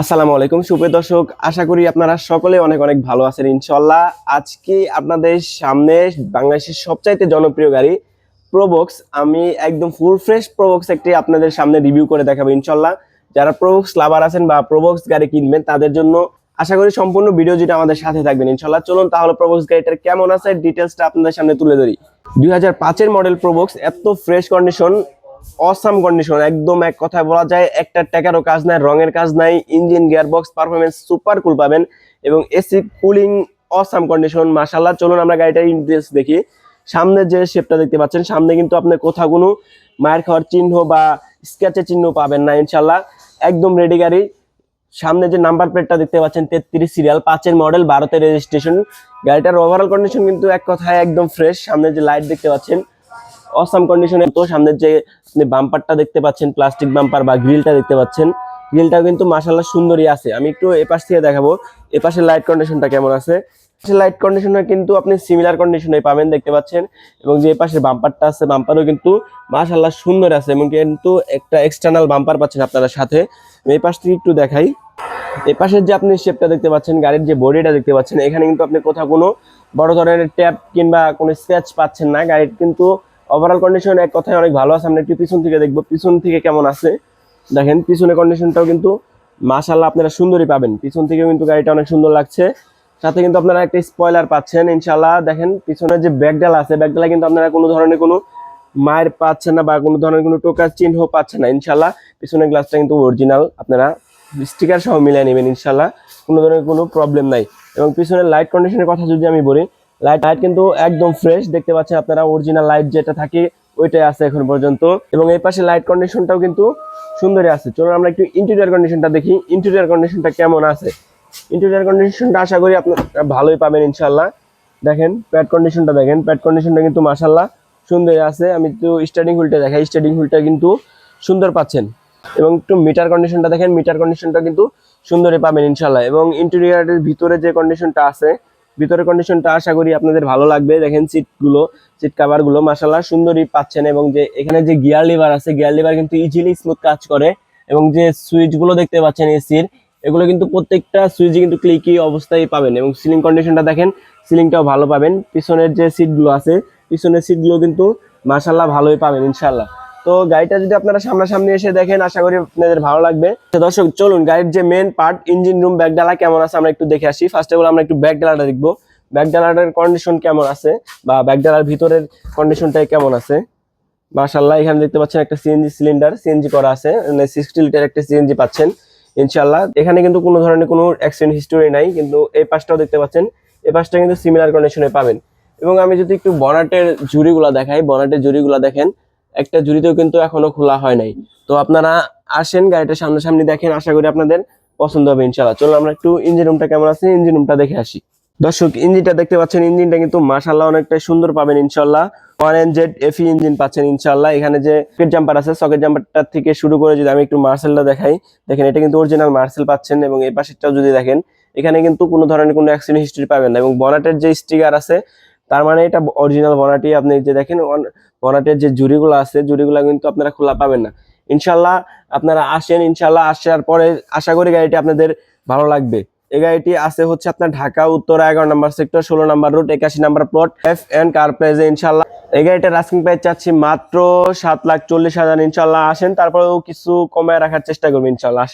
আসসালামু আলাইকুম। সুপ্রিয় দর্শক, আশা করি আপনারা সকলে অনেক অনেক ভালো আছেন ইনশাল্লাহ আজকে আপনাদের সামনে বাংলাদেশের সবচাইতে জনপ্রিয় গাড়ি প্রোবক্স আমি একদম ফুল ফ্রেশ প্রোবক্স একটি আপনাদের সামনে রিভিউ করে দেখাবো ইনশাল্লাহ যারা প্রোবক্স লাভার আছেন বা প্রোবক্স গাড়ি কিনবেন, তাদের জন্য আশা করি সম্পূর্ণ ভিডিও যেটা আমাদের সাথে থাকবেন ইনশাল্লাহ চলুন তাহলে প্রোবক্স গাড়িটার কেমন আছে ডিটেলসটা আপনাদের সামনে তুলে ধরি। দুই হাজার পাঁচের মডেল প্রোবক্স এত ফ্রেশ কন্ডিশন অসাম কন্ডিশন একদম এক কথায় বলা যায়, একটা টাকারও কাজ নাই, রঙের কাজ নাই engine gearbox performance super cool পাবেন এবং এসি কুলিং অসাম কন্ডিশন মাশাল্লাহ চলুন আমরা গাড়িটার ইন্টারেস্ট দেখি। সামনে যে শেপটা দেখতে পাচ্ছেন, সামনে কিন্তু আপনি কোথাও কোনো মায়ের খাওয়ার চিহ্ন বা স্ক্যাচের চিহ্ন পাবেন না ইনশাল্লাহ একদম রেডি গাড়ি। সামনে যে নাম্বার প্লেটটা দেখতে পাচ্ছেন, তেত্রিশ সিরিয়াল পাঁচের মডেল ভারতের রেজিস্ট্রেশন গাড়িটার ওভারঅল কন্ডিশন কিন্তু এক কথায় একদম ফ্রেশ সামনে যে লাইট দেখতে পাচ্ছেন অসাম কন্ডিশনে তো সামনের যে আপনি বাম্পারটা দেখতে পাচ্ছেন প্লাস্টিক বাম্পার বা গ্রিলটা দেখতে পাচ্ছেন গ্রিলটাও কিন্তু মাশাল্লাহ সুন্দরই আছে। আমি একটু এপাশ থেকে দেখাবো এপাশে লাইট কন্ডিশনটা কেমন আছে? লাইট কন্ডিশনটা কিন্তু আপনি সিমিলার কন্ডিশনে পাবেন, দেখতে পাচ্ছেন। এবং যে পাশে বাম্পারটা আছে বাম্পারও কিন্তু মাশাল্লাহ সুন্দর আছে, এবং কিন্তু একটা এক্সটার্নাল বাম্পার পাচ্ছেন আপনারা সাথে। এই পাশ থেকে একটু দেখাই। এই পাশের যে আপনি শেপটা দেখতে পাচ্ছেন, গাড়ির যে বডিটা দেখতে পাচ্ছেন, এখানে কিন্তু আপনি কোথাও কোনো বড় ধরনের ট্যাপ কিংবা কোনো স্ক্র্যাচ পাচ্ছেন না। গাড়ির কিন্তু ওভারঅল কন্ডিশন এক কথায় অনেক ভালো আছে, আমরা একটু পিছন থেকে দেখব। পিছন থেকে কেমন আছে? দেখেন, পিছনের কন্ডিশনটাও কিন্তু মাশাল্লাহ আপনারা সুন্দরই পাবেন। পিছন থেকেও কিন্তু গাড়িটা অনেক সুন্দর লাগছে। সাথে কিন্তু আপনারা একটা স্পয়লার পাচ্ছেন ইনশাল্লাহ দেখেন পিছনে যে ব্যাগডালা আছে ব্যাগডালা কিন্তু আপনারা কোনো ধরনের কোনো মায়ের পাচ্ছেন না বা কোনো ধরনের কোনো টোকার চিহ্ন পাচ্ছেন না ইনশাল্লাহ পিছনের গ্লাসটা কিন্তু অরিজিনাল আপনারা স্টিকার সহ মিলিয়ে নেবেন ইনশাল্লাহ কোনো ধরনের কোনো প্রবলেম নাই। এবং পিছনের লাইট কন্ডিশনের কথা যদি আমি বলি লাইট লাইট কিন্তু একদম ফ্রেশ দেখতে পাচ্ছেন আপনারা অরিজিনাল লাইট যেটা থাকে, ওইটাই আছে এখন পর্যন্ত। এবং এই পাশে লাইট কন্ডিশনটাও কিন্তু সুন্দরই আছে। চলুন আমরা একটু ইন্টেরিয়ার কন্ডিশনটা দেখি। ইন্টেরিয়ার কন্ডিশনটা কেমন আছে? ইন্টেরিয়ার কন্ডিশনটা আশা করি আপনারা ভালোই পাবেন ইনশাল্লাহ দেখেন প্যাড কন্ডিশনটা দেখেন। প্যাড কন্ডিশনটা কিন্তু মাসাল্লাহ সুন্দর আছে। আমি একটু স্টার্টিং হুইলটা দেখাই। স্টার্টিং হুইলটা কিন্তু সুন্দর পাচ্ছেন। এবং একটু মিটার কন্ডিশনটা দেখেন। মিটার কন্ডিশনটা কিন্তু সুন্দরই পাবেন ইনশাল্লাহ এবং ইন্টেরিয়ারের ভিতরে যে কন্ডিশনটা আছে ভিতরের কন্ডিশনটা আশা করি আপনাদের ভালো লাগবে। দেখেন সিটগুলো সিট কাভারগুলো মাসাল্লাহ সুন্দরই পাচ্ছেন এবং যে এখানে যে গিয়ার লিভার আছে গিয়ার লিভার কিন্তু ইজিলি স্মুথ কাজ করে এবং যে সুইচগুলো দেখতে পাচ্ছেন এসির এগুলো কিন্তু প্রত্যেকটা সুইচে কিন্তু ক্লিকি অবস্থায় পাবেন এবং সিলিং কন্ডিশনটা দেখেন সিলিংটাও ভালো পাবেন। পিছনের যে সিটগুলো আছে, পিছনের সিটগুলো কিন্তু মাসাল্লাহ ভালোই পাবেন ইনশাল্লাহ তো গাড়িটা যদি আপনারা সামনাসামনি এসে দেখেন, আশা করি আপনাদের ভালো লাগবে। দর্শক, চলুন, গাড়ির যে main part engine room bag ডালা কেমন আছে আমরা একটু দেখে আসি। ফার্স্ট অফ অল আমরা একটু ব্যাকডালাটা দেখব। ব্যাগ ডালাটার কন্ডিশন কেমন আছে? বা ব্যাগ ডালার ভিতরের কন্ডিশনটা কেমন আছে? মাশাল্লাহ এখানে দেখতে পাচ্ছেন একটা সিএনজি সিলিন্ডার সিএনজি করা আছে। মানে সিক্সটি লিটার একটা সিএনজি পাচ্ছেন ইনশাল্লাহ এখানে কিন্তু কোনো ধরনের কোনো অ্যাক্সিডেন্ট হিস্টোরি নাই, কিন্তু এই পাশটাও দেখতে পাচ্ছেন। এই পাশটা কিন্তু সিমিলার কন্ডিশনে পাবেন। এবং আমি যদি একটু বনাটের জুড়িগুলা দেখাই বনাটের জুড়িগুলা দেখেন একটা জুড়িতেও কিন্তু এখনও খোলা হয় নাই। তো আপনারা আসেন, গাড়িটা সামনাসামনি দেখেন, আশা করি আপনাদের পছন্দ হবে ইনশাল্লাহ চলো আমরা একটু ইঞ্জিন রুমটা কেমন আছে ইঞ্জিন রুমটা দেখে আসি। দর্শক ইঞ্জিনটা দেখতে পাচ্ছেন ইঞ্জিনটা কিন্তু মাশাল্লাহ অনেকটাই সুন্দর পাবেন ইনশাল্লাহ one N Z F E engine পাচ্ছেন ইনশাল্লাহ এখানে যে সকেট জাম্পার আছে সকেট জাম্পারটা থেকে শুরু করে যদি আমি একটু মার্সেলটা দেখাই, দেখেন এটা কিন্তু অরিজিনাল মার্সেল পাচ্ছেন এবং এই পাশেরটাও যদি দেখেন, এখানে কিন্তু কোনো ধরনের কোনো অ্যাক্সিডেন্ট হিস্ট্রি পাবেন না এবং বনাটের যে স্টিকার আছে তার মানে এটা অরিজিনাল বনাটি আপনি যে দেখেন বনাটের যে জুড়িগুলো আছে, জুড়িগুলো কিন্তু আপনারা খোলা পাবেন না। ইনশাল্লাহ আপনারা আসেন ইনশাল্লাহ আসার পরে আশা করি গাড়িটি আপনাদের ভালো লাগবে। এই গাড়িটি আছে হচ্ছে আপনার ঢাকা, উত্তরা, এগারো নাম্বার সেক্টর, ষোলো নম্বর রুট, একাশি number plot F N car প্রাইজে ইনশাল্লাহ এই গাড়িটার আস্কিং প্রাইস চাচ্ছি মাত্র সাত লাখ চল্লিশ হাজার ইনশাল্লাহ আসেন, তারপরেও কিছু কমায় রাখার চেষ্টা করবেন ইনশাল্লাহ আসেন।